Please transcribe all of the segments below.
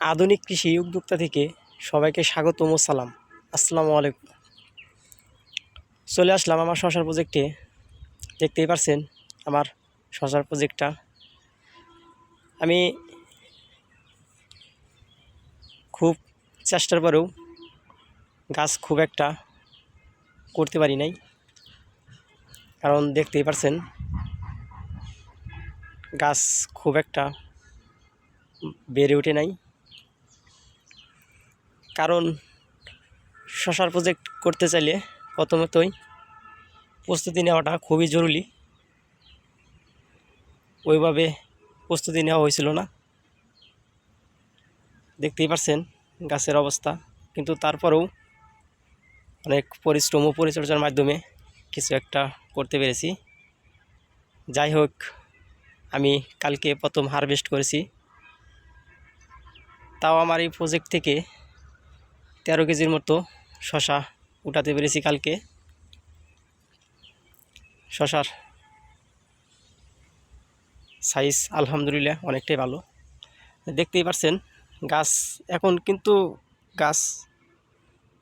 আধুনিক কৃষি উদ্যোক্তা থেকে সবাইকে স্বাগতম সালাম। আসসালামু আলাইকুম। চলে আসলাম আমার শশার প্রজেক্টে দেখতেই পারছেন আমার শশার প্রজেক্টটা আমি খুব চেষ্টার পরেও গাছ খুব একটা করতে পারি নাই। কারণ দেখতেই পারছেন গাছ খুব একটা বেড়ে ওঠে নাই। কারণ শশার প্রজেক্ট করতে চাইলে প্রথমতই প্রস্তুতি নেওয়াটা খুবই জরুরি। ওইভাবে প্রস্তুতি নেওয়া হয়েছিল না। দেখতেই পারছেন গাছের অবস্থা, কিন্তু তারপরেও অনেক পরিশ্রম ও পরিচর্যার মাধ্যমে কিছু একটা করতে পেরেছি। যাই হোক, আমি কালকে প্রথম হারভেস্ট করেছি। তাও আমার এই প্রজেক্ট থেকে তেরো কেজির মতো শশা উঠাতে পেরেছি কালকে। শশার সাইজ আলহামদুলিল্লাহ অনেকটাই ভালো। দেখতেই পারছেন, গাছ এখন কিন্তু গাছ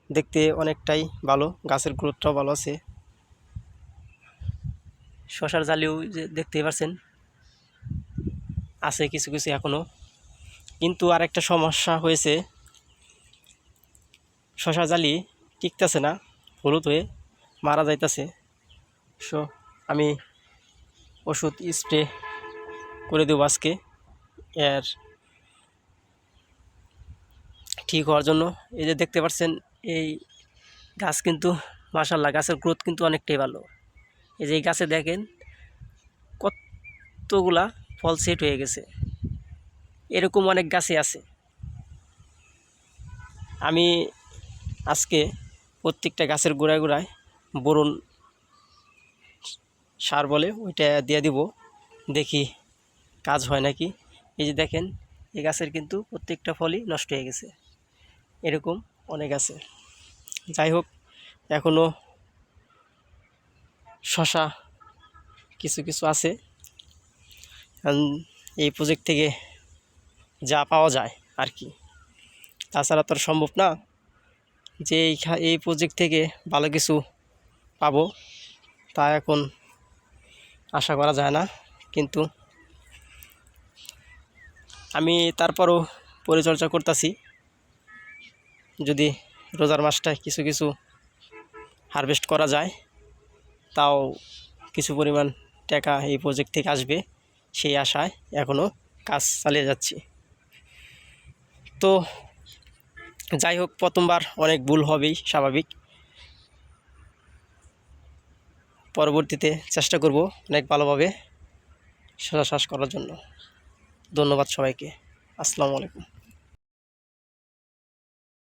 দেখতে অনেকটাই ভালো, গাছের গ্রোথটাও ভালো আছে। শশার জালিও যে দেখতেই পারছেন, আছে কিছু কিছু এখনও কিন্তু আরেকটা সমস্যা হয়েছে শশা জালি টিকতেছে না, হলুদ হয়ে মারা যাইতেছে। সো, আমি ওষুধ স্প্রে করে দেবো আজকে। এর ঠিক হওয়ার জন্য। এই যে দেখতে পাচ্ছেন, এই গাছ কিন্তু মাসাল্লাহ গাছের গ্রোথ কিন্তু অনেকটাই ভালো। এই যে এই গাছে দেখেন, কতগুলা ফল সেট হয়ে গেছে। এরকম অনেক গাছে আছে। আমি আজকে প্রত্যেকটা গাছের গোড়ায় গোড়ায় বোরন সার বলে ওইটা দিয়ে দিব। দেখি কাজ হয় নাকি। এই যে দেখেন, এই গাছের কিন্তু প্রত্যেকটা ফলই নষ্ট হয়ে গেছে। এরকম অনেক আছে। যাই হোক এখনও শশা কিছু কিছু আছে। এই প্রজেক্ট থেকে যা পাওয়া যায় আর কি। তাছাড়া তো সম্ভব না। যে এই প্রজেক্ট থেকে ভালো কিছু পাবো, তা এখন আশা করা যায় না। কিন্তু আমি তারপরও পরিচর্যা করতেছি। যদি রোজার মাসটায় কিছু কিছু হারভেস্ট করা যায়, তাও কিছু পরিমাণ টাকা এই প্রজেক্ট থেকে আসবে সেই আশায় এখনও কাজ চালিয়ে যাচ্ছি। তো যাই হোক, প্রথমবার অনেক ভুল হবেই, স্বাভাবিক। পরবর্তীতে চেষ্টা করব অনেক ভালোভাবে শ্বাস করার জন্য। ধন্যবাদ সবাইকে। আসসালামু আলাইকুম।